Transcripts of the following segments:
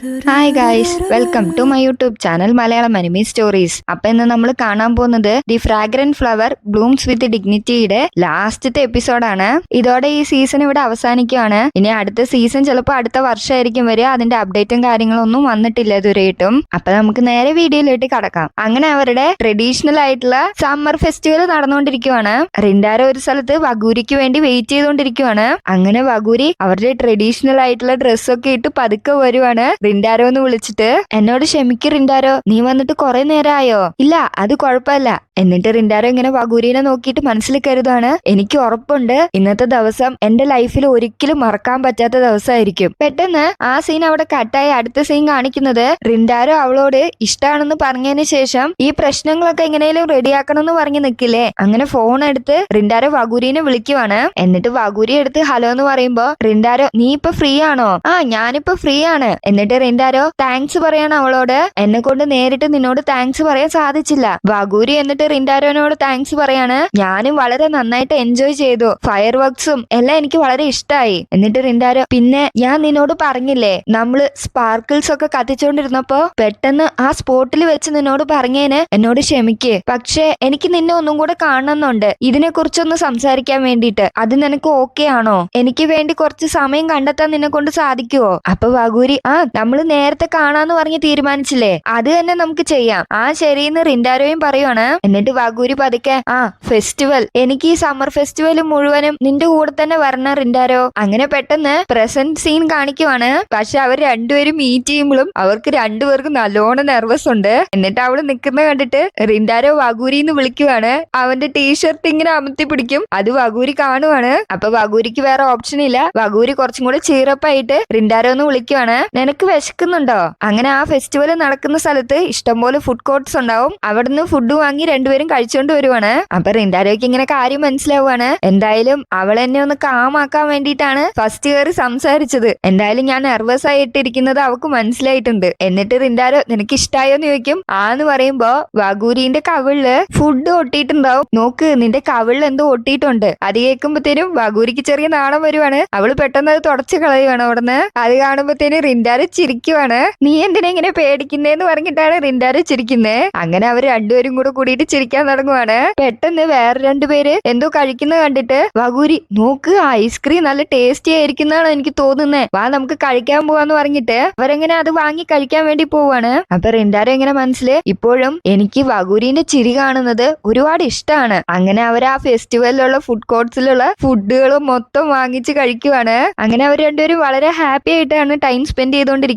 Hi guys welcome to my YouTube channel Malayalam anime stories അപ്പൊ ഇന്ന് നമ്മൾ കാണാൻ പോകുന്നത് the fragrant flower blooms with ഡിഗ്നിറ്റിയുടെ ലാസ്റ്റത്തെ എപ്പിസോഡാണ് ഇതോടെ ഈ സീസൺ ഇവിടെ അവസാനിക്കുകയാണ്. ഇനി അടുത്ത സീസൺ ചിലപ്പോൾ അടുത്ത വർഷമായിരിക്കും വരിക. അതിന്റെ അപ്ഡേറ്റും കാര്യങ്ങളും ഒന്നും വന്നിട്ടില്ല ഇതുവരെയായിട്ടും. അപ്പൊ നമുക്ക് നേരെ വീഡിയോയിലോട്ട് കടക്കാം. അങ്ങനെ അവരുടെ ട്രഡീഷണൽ ആയിട്ടുള്ള സമ്മർ ഫെസ്റ്റിവൽ നടന്നുകൊണ്ടിരിക്കുവാണ്. റിൻഡാരോ ഒരു സ്ഥലത്ത് വഗൂരിക്ക് വേണ്ടി വെയിറ്റ് ചെയ്തുകൊണ്ടിരിക്കുവാണ്. അങ്ങനെ വഗൂരി അവരുടെ ട്രഡീഷണൽ ആയിട്ടുള്ള ഡ്രസ്സൊക്കെ ഇട്ട് പതുക്കെ വരുവാണ്. റിൻഡാരോ എന്ന് വിളിച്ചിട്ട് എന്നോട് ക്ഷമിക്ക് റിൻഡാരോ നീ വന്നിട്ട് കുറെ നേരമായോ ഇല്ല അത് കുഴപ്പമില്ല എന്നിട്ട് റിൻഡാരോ ഇങ്ങനെ വഗൂരിനെ നോക്കിയിട്ട് മനസ്സിൽ കരുതാണ് എനിക്ക് ഉറപ്പുണ്ട് ഇന്നത്തെ ദിവസം എന്റെ ലൈഫിൽ ഒരിക്കലും മറക്കാൻ പറ്റാത്ത ദിവസമായിരിക്കും. പെട്ടെന്ന് ആ സീൻ അവിടെ കട്ടായി അടുത്ത സീൻ കാണിക്കുന്നത് റിൻഡാരോ അവളോട് ഇഷ്ടമാണെന്ന് പറഞ്ഞതിന് ശേഷം ഈ പ്രശ്നങ്ങളൊക്കെ എങ്ങനെയും റെഡിയാക്കണം എന്ന് പറഞ്ഞ് നിൽക്കില്ലേ? അങ്ങനെ ഫോൺ എടുത്ത് റിൻഡാരോ വഗൂരിനെ വിളിക്കുവാണ്. എന്നിട്ട് വഗൂരി എടുത്ത് ഹലോ എന്ന് പറയുമ്പോ റിൻഡാരോ നീ ഇപ്പൊ ഫ്രീ ആണോ? ആ ഞാനിപ്പോ ഫ്രീ ആണ്. എന്നിട്ട് റിൻഡാരോ താങ്ക്സ് പറയണം അവളോട്. എന്നെ കൊണ്ട് നേരിട്ട് നിന്നോട് താങ്ക്സ് പറയാൻ സാധിച്ചില്ല. വഗൂരി എന്നിട്ട് റിൻഡാരോനോട് താങ്ക്സ് പറയാണ്. ഞാനും വളരെ നന്നായിട്ട് എൻജോയ് ചെയ്തു. ഫയർ വർക്ക്സും എല്ലാം എനിക്ക് വളരെ ഇഷ്ടമായി എന്നിട്ട് റിൻഡാരോ പിന്നെ ഞാൻ നിന്നോട് പറഞ്ഞില്ലേ? നമ്മൾ സ്പാർക്കിൾസ് ഒക്കെ കത്തിച്ചോണ്ടിരുന്നപ്പോ പെട്ടെന്ന് ആ സ്പോട്ടിൽ വെച്ച് നിന്നോട് പറഞ്ഞേന് എന്നോട് ക്ഷമിക്ക്. പക്ഷേ എനിക്ക് നിന്നെ ഒന്നും കൂടെ കാണണമെന്നുണ്ട് ഇതിനെ കുറിച്ചൊന്ന് സംസാരിക്കാൻ വേണ്ടിയിട്ട്. അത് നിനക്ക് ഓക്കെ ആണോ? എനിക്ക് വേണ്ടി കുറച്ച് സമയം കണ്ടെത്താൻ നിന്നെ കൊണ്ട് സാധിക്കുവോ? അപ്പൊ വഗൂരി ആ നമ്മൾ നേരത്തെ കാണാന്ന് പറഞ്ഞ് തീരുമാനിച്ചില്ലേ? അത് തന്നെ നമുക്ക് ചെയ്യാം. ആ ശരിയെന്ന് റിൻഡാരോയും പറയുവാണ്. എന്നിട്ട് വാഗൂരി പതുക്കെ ആ ഫെസ്റ്റിവൽ. എനിക്ക് ഈ സമ്മർ ഫെസ്റ്റിവൽ മുഴുവനും നിന്റെ കൂടെ തന്നെ വരണം റിൻഡാരോ. അങ്ങനെ പെട്ടെന്ന് പ്രസന്റ് സീൻ കാണിക്കുവാണ്. പക്ഷെ അവർ രണ്ടുപേരും മീറ്റ് ചെയ്യുമ്പോഴും അവർക്ക് രണ്ടുപേർക്കും നല്ലോണം നെർവസ് ഉണ്ട്. എന്നിട്ട് അവൾ നിൽക്കുന്ന കണ്ടിട്ട് റിൻഡാരോ വാഗൂരി എന്ന് വിളിക്കുവാണ്. അവന്റെ ടീഷർട്ട് ഇങ്ങനെ അമർത്തി പിടിക്കും. അത് വാഗൂരി കാണുവാണ്. അപ്പൊ വാഗൂരിക്ക് വേറെ ഓപ്ഷൻ ഇല്ല വാഗൂരി കുറച്ചും കൂടെ ചീറപ്പായിട്ട് റിൻഡാരോ എന്ന് വിളിക്കുവാണ്. നിനക്ക് വിശക്കുന്നുണ്ടോ അങ്ങനെ ആ ഫെസ്റ്റിവൽ നടക്കുന്ന സ്ഥലത്ത് ഇഷ്ടംപോലെ ഫുഡ് കോർട്ട്സ് ഉണ്ടാവും. അവിടുന്ന് ഫുഡ് വാങ്ങി രണ്ടുപേരും കഴിച്ചോണ്ട് വരുവാണ്. അപ്പൊ റിൻഡാരോയ്ക്ക് ഇങ്ങനെ കാര്യം മനസ്സിലാവുകയാണ് എന്തായാലും അവൾ എന്നെ ഒന്ന് കാമാക്കാൻ വേണ്ടിയിട്ടാണ് ഫസ്റ്റ് ഇയർ സംസാരിച്ചത്. എന്തായാലും ഞാൻ നെർവസ് ആയിട്ടിരിക്കുന്നത് അവൾക്ക് മനസ്സിലായിട്ടുണ്ട്. എന്നിട്ട് റിൻഡാരോ നിനക്ക് ഇഷ്ടായോന്ന് ചോദിക്കും. ആന്ന് പറയുമ്പോ വഗൂരിന്റെ കവിളിൽ ഫുഡ് ഒട്ടിയിട്ടുണ്ടാവും. നോക്ക് നിന്റെ കവിളിൽ എന്തോ ഒട്ടിയിട്ടുണ്ട്. അത് കേൾക്കുമ്പോഴത്തേനും വഗൂരിക്ക് ചെറിയ നാണം വരുവാണ്. അവൾ പെട്ടെന്ന് അത് തുടച്ചു കളയുവാണ് അവിടുന്ന്. അത് കാണുമ്പോഴത്തേനും റിൻഡാരോ ചിരിക്കുവാണ്. നീ എന്തിനാ ഇങ്ങനെ പേടിക്കുന്നേന്ന് പറഞ്ഞിട്ടാണ് റിൻഡാര് ചിരിക്കുന്നേ? അങ്ങനെ അവർ രണ്ടുപേരും കൂടെ കൂടിയിട്ട് ചിരിക്കാൻ തുടങ്ങുവാണ്. പെട്ടെന്ന് വേറെ രണ്ടുപേര് എന്തോ കഴിക്കുന്നത് കണ്ടിട്ട് വകൂരി നോക്ക് ഐസ്ക്രീം നല്ല ടേസ്റ്റി ആയിരിക്കുന്നതാണ് എനിക്ക് തോന്നുന്നേ. വാ നമുക്ക് കഴിക്കാൻ പോവാന്ന് പറഞ്ഞിട്ട് അവരെങ്ങനെ അത് വാങ്ങി കഴിക്കാൻ വേണ്ടി പോവാണ്. അപ്പൊ റിൻഡാര് എങ്ങനെ മനസ്സിൽ ഇപ്പോഴും എനിക്ക് വകൂരിന്റെ ചിരി കാണുന്നത് ഒരുപാട് ഇഷ്ടമാണ് അങ്ങനെ അവർ ആ ഫെസ്റ്റിവലിലുള്ള ഫുഡ് കോർട്സിലുള്ള ഫുഡുകൾ മൊത്തം വാങ്ങിച്ച് കഴിക്കുവാണ്. അങ്ങനെ അവർ രണ്ടുപേരും വളരെ ഹാപ്പി ആയിട്ടാണ് ടൈം സ്പെൻഡ് ചെയ്തുകൊണ്ടിരിക്കുന്നത്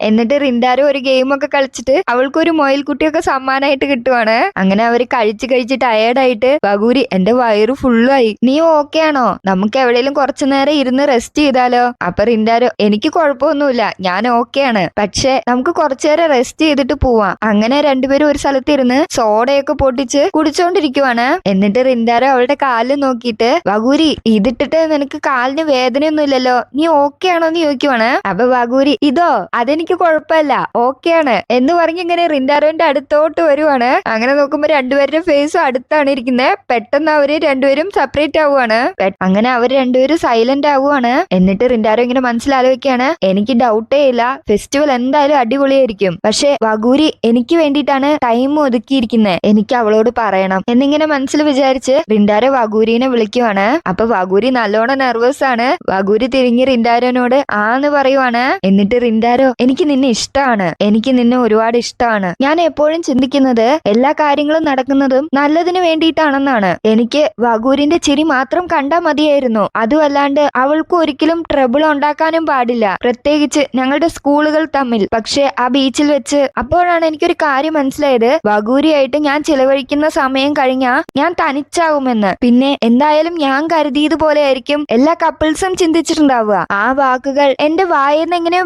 എന്നിട്ട് റിൻഡാരോ ഒരു ഗെയിം ഒക്കെ കളിച്ചിട്ട് അവൾക്ക് ഒരു മൊയിൽക്കുട്ടിയൊക്കെ സമ്മാനമായിട്ട് കിട്ടുവാണ്. അങ്ങനെ അവർ കഴിച്ച് കഴിച്ച് ടയേർഡായിട്ട് ബഗൂരി എന്റെ വയറ് ഫുള്ളായി നീ ഓക്കെ ആണോ? നമുക്ക് എവിടെയെങ്കിലും കുറച്ചു നേരം ഇരുന്ന് റെസ്റ്റ് ചെയ്താലോ? അപ്പൊ റിൻഡാരോ എനിക്ക് കുഴപ്പമൊന്നുമില്ല. ഞാൻ ഓക്കെ ആണ്. പക്ഷെ നമുക്ക് കുറച്ചു നേരം റെസ്റ്റ് ചെയ്തിട്ട് പോവാം. അങ്ങനെ രണ്ടുപേരും ഒരു സ്ഥലത്ത് ഇരുന്ന് സോഡയൊക്കെ പൊട്ടിച്ച് കുടിച്ചോണ്ടിരിക്കുവാണ്. എന്നിട്ട് റിൻഡാരോ അവളുടെ കാലിൽ നോക്കിയിട്ട് വഗൂരി ഇതിട്ടിട്ട് നിനക്ക് കാലിന് വേദനയൊന്നുമില്ലല്ലോ. നീ ഓക്കെ ആണോ എന്ന് ചോദിക്കുവാണ്. അപ്പൊ വഗൂരി ഇതോ? അതെനിക്ക് കുഴപ്പമില്ല. ഓക്കെ ആണ്. എന്ന് പറഞ്ഞ് ഇങ്ങനെ റിൻഡാരോന്റെ അടുത്തോട്ട് വരുവാണ്. അങ്ങനെ നോക്കുമ്പോ രണ്ടുപേരുടെ ഫേസും അടുത്താണ് ഇരിക്കുന്നത് പെട്ടെന്ന് അവർ രണ്ടുപേരും സെപ്പറേറ്റ് ആവുകയാണ് അങ്ങനെ അവർ രണ്ടുപേരും സൈലന്റ് ആവുകയാണ് എന്നിട്ട് റിൻഡാരോ ഇങ്ങനെ മനസ്സിലാലോചിക്കാണ് എനിക്ക് ഡൗട്ടേ ഇല്ല. ഫെസ്റ്റിവൽ എന്തായാലും അടിപൊളിയായിരിക്കും. പക്ഷെ വഗൂരി എനിക്ക് വേണ്ടിയിട്ടാണ് ടൈം ഒതുക്കിയിരിക്കുന്നത് എനിക്ക് അവളോട് പറയണം. എന്നിങ്ങനെ മനസ്സിൽ വിചാരിച്ച് റിൻഡാരോ വഗൂരിനെ വിളിക്കുവാണ്. അപ്പൊ വഗൂരി നല്ലോണം നെർവസ് ആണ്. വഗൂരി തിരിഞ്ഞ് റിൻഡാരോനോട് ആന്ന് പറയുവാണ്. എന്നിട്ട് റിൻഡാരോ എനിക്ക് നിന്നെ ഇഷ്ടമാണ് എനിക്ക് നിന്നെ ഒരുപാട് ഇഷ്ടമാണ് ഞാൻ എപ്പോഴും ചിന്തിക്കുന്നത് എല്ലാ കാര്യങ്ങളും നടക്കുന്നതും നല്ലതിന് വേണ്ടിയിട്ടാണെന്നാണ്. എനിക്ക് വകൂരിന്റെ ചിരി മാത്രം കണ്ടാൽ മതിയായിരുന്നു. അതുമല്ലാണ്ട് അവൾക്ക് ഒരിക്കലും ട്രബിൾ ഉണ്ടാക്കാനും പാടില്ല. പ്രത്യേകിച്ച് ഞങ്ങളുടെ സ്കൂളുകൾ തമ്മിൽ. പക്ഷെ ആ ബീച്ചിൽ വെച്ച് അപ്പോഴാണ് എനിക്കൊരു കാര്യം മനസ്സിലായത്. വകൂരിയായിട്ട് ഞാൻ ചിലവഴിക്കുന്ന സമയം കഴിഞ്ഞാ ഞാൻ തനിച്ചാവുമെന്ന്. പിന്നെ എന്തായാലും ഞാൻ കരുതിയതുപോലെ ആയിരിക്കും എല്ലാ കപ്പിൾസും ചിന്തിച്ചിട്ടുണ്ടാവുക. ആ വാക്കുകൾ എന്റെ വായെന്ന് എങ്ങനെയോ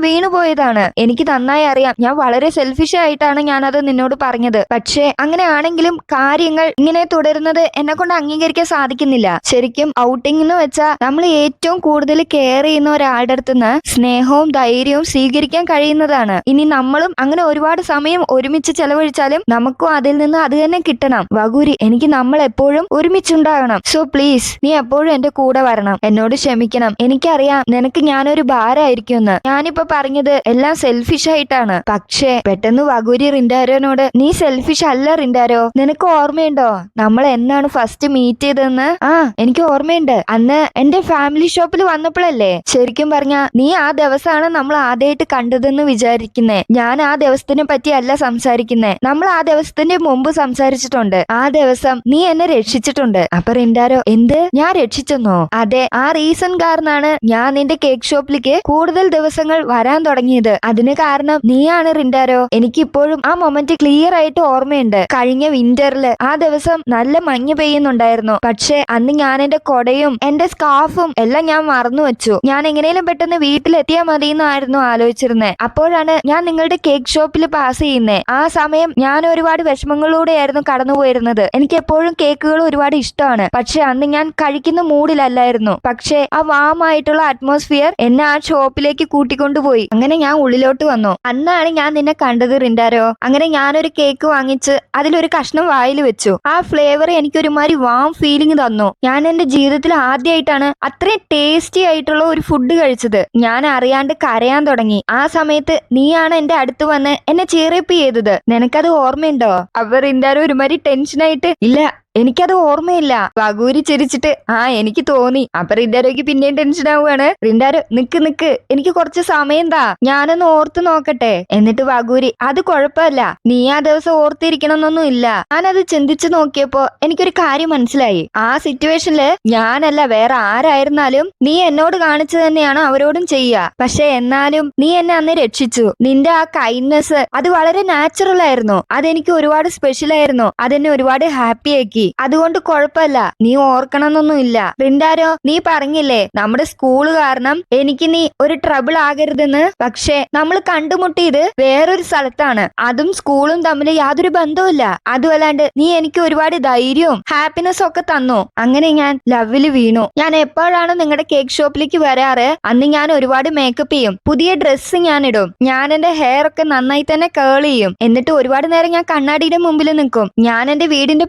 വീണുപോയതാണ് എനിക്ക് നന്നായി അറിയാം. ഞാൻ വളരെ സെൽഫിഷ് ആയിട്ടാണ് ഞാൻ അത് നിന്നോട് പറഞ്ഞത്. പക്ഷേ അങ്ങനെ ആണെങ്കിലും കാര്യങ്ങൾ ഇങ്ങനെ തുടരുന്നത് എന്നെ കൊണ്ട് അംഗീകരിക്കാൻ സാധിക്കുന്നില്ല. ശരിക്കും ഔട്ടിംഗ് എന്ന് വെച്ചാൽ നമ്മൾ ഏറ്റവും കൂടുതൽ കെയർ ചെയ്യുന്ന ഒരാളുടെ അടുത്ത് നിന്ന് സ്നേഹവും ധൈര്യവും സ്വീകരിക്കാൻ കഴിയുന്നതാണ്. ഇനി നമ്മളും അങ്ങനെ ഒരുപാട് സമയം ഒരുമിച്ച് ചെലവഴിച്ചാലും നമുക്കും അതിൽ നിന്ന് അത് തന്നെ കിട്ടണം. വകൂരി എനിക്ക് നമ്മൾ എപ്പോഴും ഒരുമിച്ചുണ്ടാകണം. സോ പ്ലീസ് നീ എപ്പോഴും എന്റെ കൂടെ വരണം. എന്നോട് ക്ഷമിക്കണം. എനിക്കറിയാം നിനക്ക് ഞാനൊരു ഭാരമായിരിക്കും എന്ന് ഞാനിപ്പോ പറഞ്ഞത് എല്ലാം സെൽഫിഷ് ആയിട്ടാണ്. പക്ഷേ പെട്ടെന്ന് വകൂരി റിൻഡാരോനോട് നീ സെൽഫിഷ് അല്ല റിൻഡാരോ നിനക്ക് ഓർമ്മയുണ്ടോ? നമ്മൾ എന്നാണ് ഫസ്റ്റ് മീറ്റ് ചെയ്തതെന്ന്? ആ എനിക്ക് ഓർമ്മയുണ്ട്. അന്ന് എന്റെ ഫാമിലി ഷോപ്പിൽ വന്നപ്പോഴല്ലേ? ശരിക്കും പറഞ്ഞ നീ ആ ദിവസമാണ് നമ്മൾ ആദ്യമായിട്ട് കണ്ടതെന്ന് വിചാരിക്കുന്നേ. ഞാൻ ആ ദിവസത്തിനെ പറ്റി അല്ല സംസാരിക്കുന്നേ. നമ്മൾ ആ ദിവസത്തിന്റെ മുമ്പ് സംസാരിച്ചിട്ടുണ്ട്. ആ ദിവസം നീ എന്നെ രക്ഷിച്ചിട്ടുണ്ട്. അപ്പൊ റിൻഡാരോ എന്ത്? ഞാൻ രക്ഷിച്ചെന്നോ? അതെ ആ റീസൺ കാരണമാണ് ഞാൻ നിന്റെ കേക്ക് ഷോപ്പിലേക്ക് കൂടുതൽ ദിവസങ്ങൾ വരാൻ തുടങ്ങിയത്. അതിന് കാരണം നീയാണ് റിൻഡാരോ. എനിക്കിപ്പോഴും ആ മൊമെന്റ് ക്ലിയർ ആയിട്ട് ഓർമ്മയുണ്ട്. കഴിഞ്ഞ വിന്ററിൽ ആ ദിവസം നല്ല മഞ്ഞ് പെയ്യുന്നുണ്ടായിരുന്നു. പക്ഷെ അന്ന് ഞാൻ എന്റെ കൊടയും എന്റെ സ്കാർഫും എല്ലാം ഞാൻ മറന്നു വെച്ചു. ഞാൻ എങ്ങനെയും പെട്ടെന്ന് വീട്ടിലെത്തിയാൽ മതി എന്നായിരുന്നു ആലോചിച്ചിരുന്നത് അപ്പോഴാണ് ഞാൻ നിങ്ങളുടെ കേക്ക് ഷോപ്പിൽ പാസ് ചെയ്യുന്നേ. ആ സമയം ഞാൻ ഒരുപാട് വിഷമങ്ങളിലൂടെയായിരുന്നു കടന്നുപോയിരുന്നത്. എനിക്ക് എപ്പോഴും കേക്കുകൾ ഒരുപാട് ഇഷ്ടമാണ്. പക്ഷെ അന്ന് ഞാൻ കഴിക്കുന്ന മൂഡിലല്ലായിരുന്നു പക്ഷെ ആ വാമായിട്ടുള്ള അറ്റ്മോസ്ഫിയർ എന്നെ ആ ഷോപ്പിലേക്ക് കൂട്ടിക്കൊണ്ടുപോയി. അങ്ങനെ ഞാൻ ഉള്ളിലോട്ട് വന്നു. അന്നാണ് ഞാൻ നിന്നെ കണ്ടത് റിൻഡാരോ. അങ്ങനെ ഞാനൊരു കേക്ക് വാങ്ങിച്ച് അതിലൊരു കഷ്ണം വായിൽ വെച്ചു. ആ ഫ്ലേവർ എനിക്ക് എനിക്കൊരുമാതിരി വാം ഫീലിംഗ് തന്നു. ഞാൻ എന്റെ ജീവിതത്തിൽ ആദ്യമായിട്ടാണ് അത്രയും ടേസ്റ്റി ആയിട്ടുള്ള ഒരു ഫുഡ് കഴിച്ചത്. ഞാൻ അറിയാണ്ട് കരയാൻ തുടങ്ങി. ആ സമയത്ത് നീയാണ് എന്റെ അടുത്ത് വന്ന് എന്നെ ചേറിയപ്പ് ചെയ്തത്. നിനക്കത് ഓർമ്മയുണ്ടോ? അവർ ഇന്താരോ ഒരുമാതിരി ടെൻഷനായിട്ട് ഇല്ല എനിക്കത് ഓർമ്മയില്ല. വകൂരി ചിരിച്ചിട്ട് ആ എനിക്ക് തോന്നി. അപ്പൊ റിൻഡാരോയ്ക്ക് പിന്നെയും ടെൻഷൻ ആവുകയാണ്. റിൻഡാരോ നിക്ക് നിക്ക്. എനിക്ക് കുറച്ച് സമയം താ. ഞാനൊന്ന് ഓർത്ത് നോക്കട്ടെ. എന്നിട്ട് വകൂരി അത് കുഴപ്പമില്ല. നീ ആ ദിവസം ഓർത്തിരിക്കണമെന്നൊന്നും ഇല്ല. ഞാനത് ചിന്തിച്ചു നോക്കിയപ്പോ എനിക്കൊരു കാര്യം മനസ്സിലായി. ആ സിറ്റുവേഷനിൽ ഞാനല്ല വേറെ ആരായിരുന്നാലും നീ എന്നോട് കാണിച്ചു തന്നെയാണ് അവരോടും ചെയ്യുക. പക്ഷെ എന്നാലും നീ എന്നെ അന്ന് രക്ഷിച്ചു. നിന്റെ ആ കൈൻഡ്നെസ് അത് വളരെ നാച്ചുറൽ ആയിരുന്നു. അതെനിക്ക് ഒരുപാട് സ്പെഷ്യൽ ആയിരുന്നു. അതെന്നെ ഒരുപാട് ഹാപ്പി ആക്കി. അതുകൊണ്ട് കുഴപ്പമില്ല. നീ ഓർക്കണമെന്നൊന്നുമില്ല. ബിന്ദാരോ നീ പറഞ്ഞില്ലേ നമ്മുടെ സ്കൂൾ കാരണം എനിക്ക് നീ ഒരു ട്രബിൾ ആകരുതെന്ന്? പക്ഷേ നമ്മൾ കണ്ടുമുട്ടിയത് വേറൊരു സ്ഥലത്താണ്. അതും സ്കൂളും തമ്മിൽ യാതൊരു ബന്ധവുമില്ല. അതുമല്ലാണ്ട് നീ എനിക്ക് ഒരുപാട് ധൈര്യവും ഹാപ്പിനെസ് ഒക്കെ തന്നു. അങ്ങനെ ഞാൻ ലവിൽ വീണു. ഞാൻ എപ്പോഴാണ് നിങ്ങളുടെ കേക്ക് ഷോപ്പിലേക്ക് വരാറ് അന്ന് ഞാൻ ഒരുപാട് മേക്കപ്പ് ചെയ്യും. പുതിയ ഡ്രസ്സ് ഞാൻ ഇടും. ഞാൻ എന്റെ ഹെയർ ഒക്കെ നന്നായി തന്നെ കേൾ ചെയ്യും. എന്നിട്ട് ഒരുപാട് നേരം ഞാൻ കണ്ണാടിയുടെ മുമ്പിൽ നിൽക്കും. ഞാൻ എന്റെ വീടിന്റെ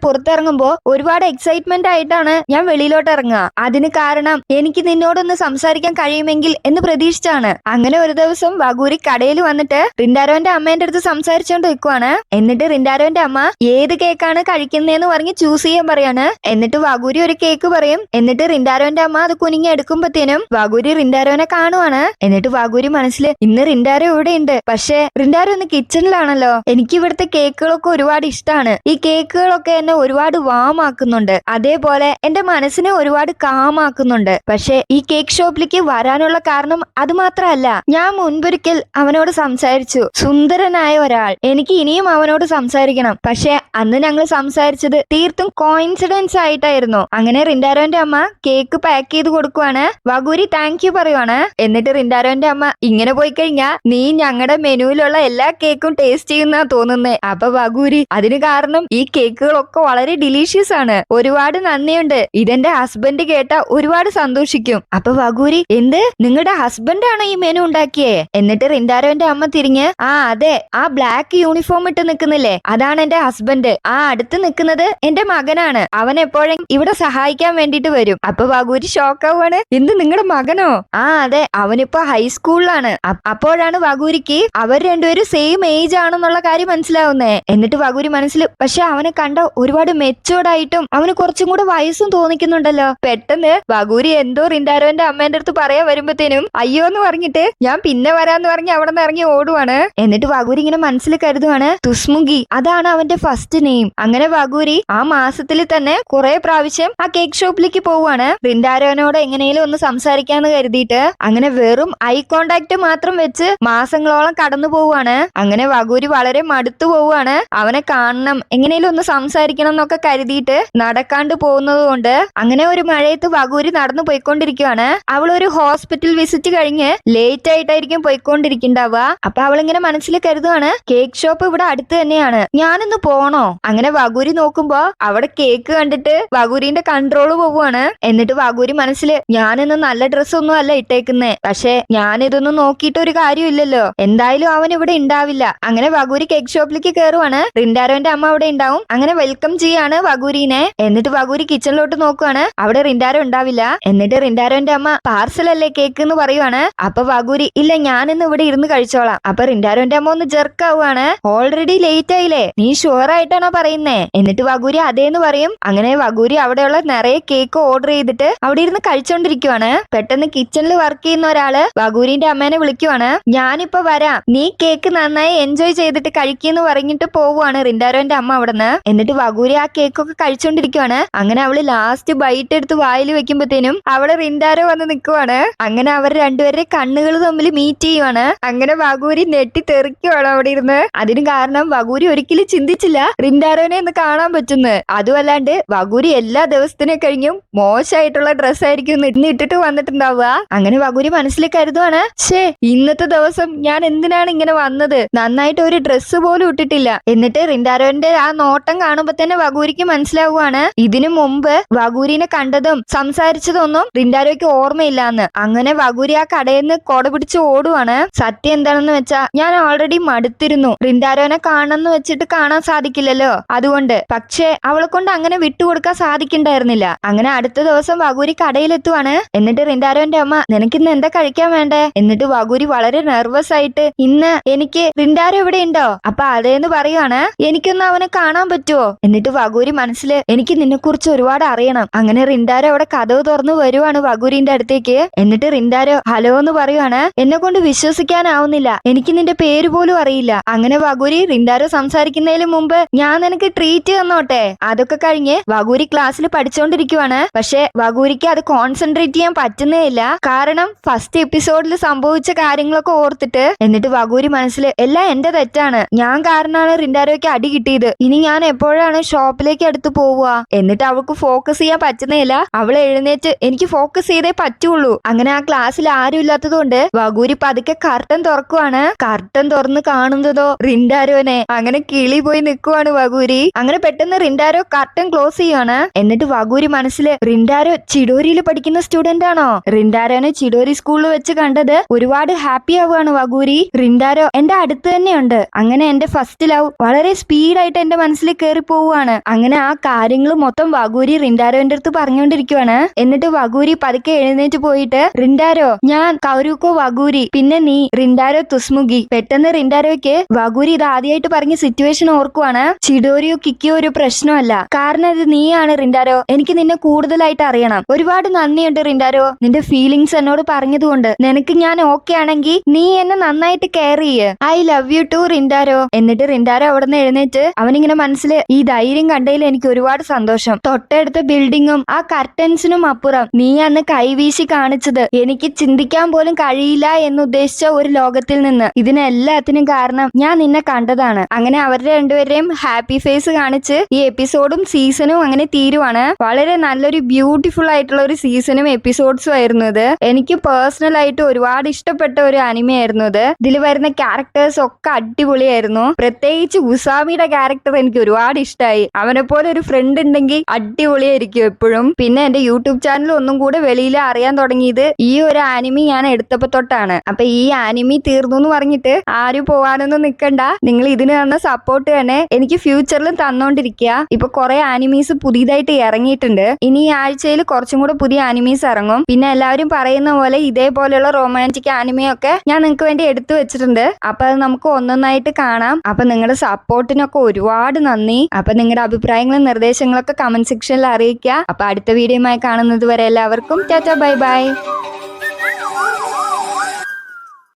പുറത്തിറങ്ങുമ്പോ ഒരുപാട് എക്സൈറ്റ്മെന്റ് ആയിട്ടാണ് ഞാൻ വെളിയിലോട്ട് ഇറങ്ങുക അതിന് കാരണം എനിക്ക് നിന്നോടൊന്ന് സംസാരിക്കാൻ കഴിയുമെങ്കിൽ എന്ന് പ്രതീക്ഷിച്ചാണ്. അങ്ങനെ ഒരു ദിവസം വകൂരി കടയിൽ വന്നിട്ട് റിൻഡാരോന്റെ അമ്മേന്റെ അടുത്ത് സംസാരിച്ചോണ്ട് നിൽക്കുവാണ് എന്നിട്ട് റിൻഡാരോന്റെ അമ്മ ഏത് കേക്കാണ് കഴിക്കുന്നതെന്ന് പറഞ്ഞ് ചൂസ് ചെയ്യാൻ പറയാണ്. എന്നിട്ട് വകൂരി ഒരു കേക്ക് പറയും. എന്നിട്ട് റിൻഡാരോന്റെ അമ്മ അത് കുനിങ്ങി എടുക്കുമ്പോഴത്തേനും വകൂരി റിൻഡാരോനെ കാണുവാണ്. എന്നിട്ട് വകൂരി മനസ്സിൽ ഇന്ന് റിൻഡാരോ ഇവിടെ ഉണ്ട് പക്ഷേ റിൻഡാരോ ഇന്ന് കിച്ചണിലാണല്ലോ എനിക്ക് ഇവിടുത്തെ കേക്കുകളൊക്കെ ഒരുപാട് ഇഷ്ടമാണ് ഈ കേക്കുകളൊക്കെ എന്നെ ഒരുപാട് വാമാക്കുന്നുണ്ട്. അതേപോലെ എന്റെ മനസ്സിനെ ഒരുപാട് കാമാക്കുന്നുണ്ട്. പക്ഷെ ഈ കേക്ക് ഷോപ്പിലേക്ക് വരാനുള്ള കാരണം അത് മാത്രമല്ല ഞാൻ മുൻപൊരിക്കൽ അവനോട് സംസാരിച്ചു. സുന്ദരനായ ഒരാൾ. എനിക്ക് ഇനിയും അവനോട് സംസാരിക്കണം. പക്ഷെ അന്ന് ഞങ്ങൾ സംസാരിച്ചത് തീർത്തും കോയിൻസിഡൻസ് ആയിട്ടായിരുന്നു. അങ്ങനെ റിൻഡാരോന്റെ അമ്മ കേക്ക് പാക്ക് ചെയ്ത് കൊടുക്കുവാണ്. വകൂരി താങ്ക് യു പറയുവാണ്. എന്നിട്ട് റിൻഡാരോന്റെ അമ്മ ഇങ്ങനെ പോയി കഴിഞ്ഞാ നീ ഞങ്ങളുടെ മെനുവിലുള്ള എല്ലാ കേക്കും ടേസ്റ്റ് ചെയ്യുന്ന തോന്നുന്നേ. അപ്പൊ വകൂരി അതിന് കാരണം ഈ കേക്കുകളൊക്കെ വളരെ ഡിലീഷ്യസ് ആണ്. ഒരുപാട് നന്ദിയുണ്ട്. ഇതെന്റെ ഹസ്ബൻഡ് കേട്ട ഒരുപാട് സന്തോഷിക്കും. അപ്പൊ വകൂരി എന്ത്? നിങ്ങളുടെ ഹസ്ബൻഡ് ആണോ ഈ മെനു ഉണ്ടാക്കിയേ? എന്നിട്ട് റിൻഡാരോന്റെ അമ്മ തിരിഞ്ഞ് ആ അതെ ആ ബ്ലാക്ക് യൂണിഫോം ഇട്ട് നിൽക്കുന്നില്ലേ? അതാണ് എന്റെ ഹസ്ബൻഡ് ആ അടുത്ത് നിൽക്കുന്നത് എന്റെ മകനാണ്. അവൻ എപ്പോഴും ഇവിടെ സഹായിക്കാൻ വേണ്ടിട്ട് വരും. അപ്പൊ ഷോക്ക് ആവുകയാണ് എന്ത് നിങ്ങളുടെ മകനോ? ആ അതെ അവനിപ്പോ ഹൈസ്കൂളിലാണ് അപ്പോഴാണ് വകൂരിക്ക് അവർ രണ്ടുപേരും സെയിം ഏജ് ആണെന്നുള്ള കാര്യം മനസ്സിലാവുന്നേ. എന്നിട്ട് വകൂരി മനസ്സിൽ പക്ഷെ അവനെ കണ്ട ഒരുപാട് മെച്ചോർഡ് ആയിട്ടും അവന് കുറച്ചും കൂടെ വയസ്സും തോന്നിക്കുന്നുണ്ടല്ലോ. പെട്ടെന്ന് വഗൂരി എന്തോ റിൻഡാരോന്റെ അമ്മേന്റെ അടുത്ത് പറയാൻ വരുമ്പത്തേനും അയ്യോ എന്ന് പറഞ്ഞിട്ട് ഞാൻ പിന്നെ വരാന്ന് പറഞ്ഞ് അവിടെ നിന്ന് ഇറങ്ങി ഓടുവാണ്. എന്നിട്ട് വഗൂരി ഇങ്ങനെ മനസ്സിൽ കരുതുവാണ് തുസ്മുഖി അതാണ് അവന്റെ ഫസ്റ്റ് നെയിം അങ്ങനെ വഗൂരി ആ മാസത്തിൽ തന്നെ കുറെ പ്രാവശ്യം ആ കേക്ക് ഷോപ്പിലേക്ക് പോവാണ് റിൻഡാരോനോട് എങ്ങനെയും ഒന്ന് സംസാരിക്കാന്ന് കരുതിയിട്ട് അങ്ങനെ വെറും ഐ കോണ്ടാക്ട് മാത്രം വെച്ച് മാസങ്ങളോളം കടന്നു പോവാണ് അങ്ങനെ വകൂരി വളരെ മടുത്തു പോവാണ് അവനെ കാണണം എങ്ങനെയും ഒന്ന് സംസാരിക്കണം എന്നൊക്കെ കരുതിയിട്ട് നടക്കാണ്ട് പോകുന്നത് കൊണ്ട് അങ്ങനെ ഒരു മഴയത്ത് വകൂരി നടന്നു പോയിക്കൊണ്ടിരിക്കുവാണ്. അവൾ ഒരു ഹോസ്പിറ്റൽ വിസിറ്റ് കഴിഞ്ഞ് ലേറ്റ് ആയിട്ടായിരിക്കും പോയിക്കൊണ്ടിരിക്കണ്ടാവുക അപ്പൊ അവളിങ്ങനെ മനസ്സിൽ കരുതുവാണ് കേക്ക് ഷോപ്പ് ഇവിടെ അടുത്ത് തന്നെയാണ്. ഞാനിന്ന് പോണോ? അങ്ങനെ വകൂരി നോക്കുമ്പോ അവിടെ കേക്ക് കണ്ടിട്ട് വകൂരിന്റെ കൺട്രോൾ പോവുകയാണ് എന്നിട്ട് വകൂരി മനസ്സിൽ ഞാനിന്ന് നല്ല ഡ്രസ്സ് ഒന്നും അല്ല ഇട്ടേക്കുന്നേ. പക്ഷെ ഞാനിതൊന്നും നോക്കിയിട്ട് ഒരു കാര്യമില്ലല്ലോ എന്തായാലും അവൻ ഇവിടെ ഉണ്ടാവില്ല. അങ്ങനെ വകൂരി കേക്ക് ഷോപ്പിലേക്ക് കയറുവാണ് റിൻഡാരോന്റെ അമ്മ അവിടെ ഉണ്ടാവും. അങ്ങനെ വെൽക്കം ചെയ്യാണ് വഗൂരിനെ. എന്നിട്ട് വഗൂരി കിച്ചണിലോട്ട് നോക്കുവാണ്. അവിടെ റിൻഡാരോ ഉണ്ടാവില്ല. എന്നിട്ട് റിൻഡാരോന്റെ അമ്മ പാർസൽ അല്ലേ കേക്ക് എന്ന് പറയുവാണ്. അപ്പൊ വഗൂരി ഇല്ല ഞാനിന്ന് ഇവിടെ ഇരുന്ന് കഴിച്ചോളാം. അപ്പൊ റിൻഡാരോന്റെ അമ്മ ഒന്ന് ജെർക്ക് ആവുകയാണ് ഓൾറെഡി ലേറ്റ് ആയില്ലേ. നീ ഷുവർ ആയിട്ടാണോ പറയുന്നേ? എന്നിട്ട് വഗൂരി അതേന്ന് പറയും. അങ്ങനെ വഗൂരി അവിടെയുള്ള നിറയെ കേക്ക് ഓർഡർ ചെയ്തിട്ട് അവിടെ ഇരുന്ന് കഴിച്ചോണ്ടിരിക്കുവാണ്. പെട്ടെന്ന് കിച്ചണിൽ വർക്ക് ചെയ്യുന്ന ഒരാൾ വഗൂരിന്റെ അമ്മേനെ വിളിക്കുവാണ്. ഞാനിപ്പോ വരാം. നീ കേക്ക് നന്നായി എൻജോയ് ചെയ്തിട്ട് കഴിക്കുന്നു പറഞ്ഞിട്ട് പോവുകയാണ് റിൻഡാരോന്റെ അമ്മ അവിടുന്ന്. എന്നിട്ട് വഗൂരി ആ കേക്കൊക്കെ കഴിച്ചോണ്ടിരിക്കുവാണ്. അങ്ങനെ അവൾ ലാസ്റ്റ് ബൈറ്റ് എടുത്ത് വായിൽ വെക്കുമ്പോഴത്തേനും അവൾ റിന്താരോ വന്ന് നിൽക്കുവാണ് അങ്ങനെ അവർ രണ്ടുപേരെ കണ്ണുകൾ തമ്മിൽ മീറ്റ് ചെയ്യുവാണ്. അങ്ങനെ വഗൂരി നെട്ടി തെറിക്കുവാണ് അവിടെ ഇരുന്ന്. അതിന് കാരണം വഗൂരി ഒരിക്കലും ചിന്തിച്ചില്ല റിൻഡാരോനെ ഒന്ന് കാണാൻ പറ്റുന്നു. അതുമല്ലാണ്ട് വഗൂരി എല്ലാ ദിവസത്തിനെ കഴിഞ്ഞും മോശമായിട്ടുള്ള ഡ്രസ്സായിരിക്കും ഇട്ടിട്ട് വന്നിട്ടുണ്ടാവുക. അങ്ങനെ വഗൂരി മനസ്സിൽ കരുതുവാണ്. ഷേ ഇന്നത്തെ ദിവസം ഞാൻ എന്തിനാണ് ഇങ്ങനെ വന്നത്? നന്നായിട്ട് ഒരു ഡ്രസ്സ് പോലും ഇട്ടിട്ടില്ല. എന്നിട്ട് റിൻഡാരോന്റെ ആ നോട്ടം കാണുമ്പോ തന്നെ വഗൂരിക്ക് മനസ്സിലാവുകയാണ് ഇതിനു മുമ്പ് വഗൂരിനെ കണ്ടതും സംസാരിച്ചതൊന്നും റിൻഡാരോയ്ക്ക് ഓർമ്മയില്ലാന്ന്. അങ്ങനെ വഗൂരി ആ കടയിൽ നിന്ന് കൊട പിടിച്ച് ഓടുവാണ്. സത്യം എന്താണെന്ന് വെച്ചാ ഞാൻ ഓൾറെഡി മടുത്തിരുന്നു. റിൻഡാരോനെ കാണണമെന്ന് വെച്ചിട്ട് കാണാൻ സാധിക്കില്ലല്ലോ. അതുകൊണ്ട് പക്ഷേ അവളെ കൊണ്ട് അങ്ങനെ വിട്ടുകൊടുക്കാൻ സാധിക്കണ്ടായിരുന്നില്ല. അങ്ങനെ അടുത്ത ദിവസം വഗൂരി കടയിലെത്തുവാണ്. എന്നിട്ട് റിൻഡാരോന്റെ അമ്മ നിനക്കിന്ന് എന്താ കഴിക്കാൻ വേണ്ടേ? എന്നിട്ട് വഗൂരി വളരെ നെർവസ് ആയിട്ട് ഇന്ന് എനിക്ക് റിൻഡാരോ ഇവിടെ ഉണ്ടോ അപ്പൊ അതേന്ന് പറയുവാണ്. എനിക്കൊന്ന് അവനെ കാണാൻ പറ്റുമോ എന്നിട്ട് വഗൂരി മനസ്സിൽ എനിക്ക് നിന്നെ കുറിച്ച് ഒരുപാട് അറിയണം. അങ്ങനെ റിൻഡാരോ അവിടെ കഥവ് തുറന്നു വരുവാണ് വഗൂരിന്റെ അടുത്തേക്ക്. എന്നിട്ട് റിൻഡാരോ ഹലോ എന്ന് പറയുവാണ്. എന്നെ കൊണ്ട് വിശ്വസിക്കാനാവുന്നില്ല. എനിക്ക് നിന്റെ പേര് പോലും അറിയില്ല. അങ്ങനെ വഗൂരി റിൻഡാരോ സംസാരിക്കുന്നതിന് മുമ്പ് ഞാൻ നിനക്ക് ട്രീറ്റ് തന്നോട്ടെ. അതൊക്കെ കഴിഞ്ഞ് വഗൂരി ക്ലാസ്സിൽ പഠിച്ചുകൊണ്ടിരിക്കുവാണ് പക്ഷെ വഗൂരിക്ക് അത് കോൺസെൻട്രേറ്റ് ചെയ്യാൻ പറ്റുന്നേ ഇല്ല കാരണം ഫസ്റ്റ് എപ്പിസോഡിൽ സംഭവിച്ച കാര്യങ്ങളൊക്കെ ഓർത്തിട്ട് എന്നിട്ട് വഗൂരി മനസ്സിൽ എല്ലാം എന്റെ തെറ്റാണ്. ഞാൻ കാരണമാണ് റിൻഡാരോയ്ക്ക് അടി കിട്ടിയത്. ഇനി ഞാൻ എപ്പോഴാണ് ഷോപ്പിലേക്ക് അടുത്ത് പോവുക. എന്നിട്ട് അവൾക്ക് ഫോക്കസ് ചെയ്യാൻ പറ്റുന്നില്ല അവൾ എഴുന്നേറ്റ് എനിക്ക് ഫോക്കസ് ചെയ്തേ പറ്റുള്ളൂ. അങ്ങനെ ആ ക്ലാസ്സിൽ ആരും ഇല്ലാത്തതുകൊണ്ട് വകൂരി പതുക്കെ കർട്ടൻ തുറക്കുവാണ്. കർട്ടൻ തുറന്ന് കാണുന്നതോ റിൻഡാരോനെ. അങ്ങനെ കിളി പോയി നിൽക്കുവാണ് വകൂരി. അങ്ങനെ പെട്ടെന്ന് റിൻഡാരോ കർട്ടൻ ക്ലോസ് ചെയ്യുവാണ്. എന്നിട്ട് വകൂരി മനസ്സിൽ റിൻഡാരോ ചിഡോരിയിൽ പഠിക്കുന്ന സ്റ്റുഡന്റ് ആണോ? റിൻഡാരോനെ ചിഡോരി സ്കൂളിൽ വെച്ച് കണ്ടത് ഒരുപാട് ഹാപ്പി ആവുകയാണ് വകൂരി. റിൻഡാരോ എന്റെ അടുത്ത് തന്നെയുണ്ട്. അങ്ങനെ എന്റെ ഫസ്റ്റ് ലവ് വളരെ സ്പീഡായിട്ട് എന്റെ മനസ്സിൽ കയറി പോവുകയാണ് അങ്ങനെ ആ കാര്യങ്ങൾ മൊത്തം വഗൂരി റിൻഡാരോന്റെ അടുത്ത് പറഞ്ഞുകൊണ്ടിരിക്കുവാണ് എന്നിട്ട് വഗൂരി പതുക്കെ എഴുന്നേറ്റ് പോയിട്ട് റിൻഡാരോ ഞാൻ കൗരൂക്കോ വഗൂരി പിന്നെ നീ റിൻഡാരോ തുസ്മുഖി. പെട്ടെന്ന് റിൻഡാരോയ്ക്ക് വഗൂരി ഇത് ആദ്യമായിട്ട് പറഞ്ഞ സിറ്റുവേഷൻ ഓർക്കുവാണ്. ചിഡോരിയോ കിക്കിയോ ഒരു പ്രശ്നമല്ല കാരണം ഇത് നീയാണ് റിൻഡാരോ. എനിക്ക് നിന്നെ കൂടുതലായിട്ട് അറിയണം. ഒരുപാട് നന്ദിയുണ്ട് റിൻഡാരോ. നിന്റെ ഫീലിങ്സ് എന്നോട് പറഞ്ഞതുകൊണ്ട്. നിനക്ക് ഞാൻ ഓക്കെ ആണെങ്കിൽ നീ എന്നെ നന്നായിട്ട് കെയർ ചെയ്യ്. I love you too റിൻഡാരോ. എന്നിട്ട് റിൻഡാരോ അവിടെ നിന്ന് എഴുന്നേറ്റ് അവനിങ്ങനെ മനസ്സിൽ ഈ ധൈര്യം കണ്ടതിൽ എനിക്ക് ഒരുപാട് സന്തോഷം. തൊട്ടടുത്ത ബിൽഡിങ്ങും ആ കർട്ടൻസിനും അപ്പുറം നീ അന്ന് കൈവീശി കാണിച്ചത് എനിക്ക് ചിന്തിക്കാൻ പോലും കഴിയില്ല എന്ന് ഉദ്ദേശിച്ച ഒരു ലോകത്തിൽ നിന്ന്. ഇതിനെല്ലാത്തിനും കാരണം ഞാൻ നിന്നെ കണ്ടതാണ്. അങ്ങനെ അവരുടെ രണ്ടുപേരെയും ഹാപ്പി ഫേസ് കാണിച്ച് ഈ എപ്പിസോഡും സീസണും അങ്ങനെ തീരുവാണ്. വളരെ നല്ലൊരു ബ്യൂട്ടിഫുൾ ആയിട്ടുള്ള ഒരു സീസണും എപ്പിസോഡ്സും ആയിരുന്നു ഇത്. എനിക്ക് പേഴ്സണൽ ആയിട്ട് ഒരുപാട് ഇഷ്ടപ്പെട്ട ഒരു അനിമയായിരുന്നു ഇത്. ഇതിൽ വരുന്ന ക്യാരക്ടേഴ്സ് ഒക്കെ അടിപൊളിയായിരുന്നു. പ്രത്യേകിച്ച് ഉസാമിയുടെ ക്യാരക്ടർ എനിക്ക് ഒരുപാട് ഇഷ്ടമായി അവനെ പോലെ ഒരു ഫ്രണ്ട് ഉണ്ടെങ്കിൽ അടിപൊളിയായിരിക്കും എപ്പോഴും. പിന്നെ എന്റെ യൂട്യൂബ് ചാനൽ ഒന്നും കൂടെ വെളിയിൽ അറിയാൻ തുടങ്ങിയത് ഈ ഒരു ആനിമി ഞാൻ എടുത്തപ്പോ തൊട്ടാണ്. അപ്പൊ ഈ ആനിമി തീർന്നു എന്ന് പറഞ്ഞിട്ട് ആരും പോവാനൊന്നും നിക്കണ്ട. നിങ്ങൾ ഇതിന് തന്ന സപ്പോർട്ട് തന്നെ എനിക്ക് ഫ്യൂച്ചറിലും തന്നോണ്ടിരിക്കുക ഇപ്പൊ കുറെ ആനിമീസ് പുതിയതായിട്ട് ഇറങ്ങിയിട്ടുണ്ട്. ഇനി ഈ ആഴ്ചയിൽ കുറച്ചും കൂടെ പുതിയ ആനിമീസ് ഇറങ്ങും. പിന്നെ എല്ലാവരും പറയുന്ന പോലെ ഇതേപോലെയുള്ള റൊമാന്റിക് ആനിമയൊക്കെ ഞാൻ നിങ്ങൾക്ക് വേണ്ടി എടുത്തു വെച്ചിട്ടുണ്ട്. അപ്പൊ അത് നമുക്ക് ഒന്നൊന്നായിട്ട് കാണാം. അപ്പൊ നിങ്ങളുടെ സപ്പോർട്ടിനൊക്കെ ഒരുപാട് നന്ദി. അപ്പൊ നിങ്ങളുടെ അഭിപ്രായങ്ങളും നിർദ്ദേശങ്ങളൊക്കെ കമന്റ് സെക്ഷനിൽ അറിയിക്കുക. അപ്പൊ അടുത്ത വീഡിയോയുമായി കാണുന്നത് വരെ എല്ലാവർക്കും ടാറ്റ ബൈ ബൈ.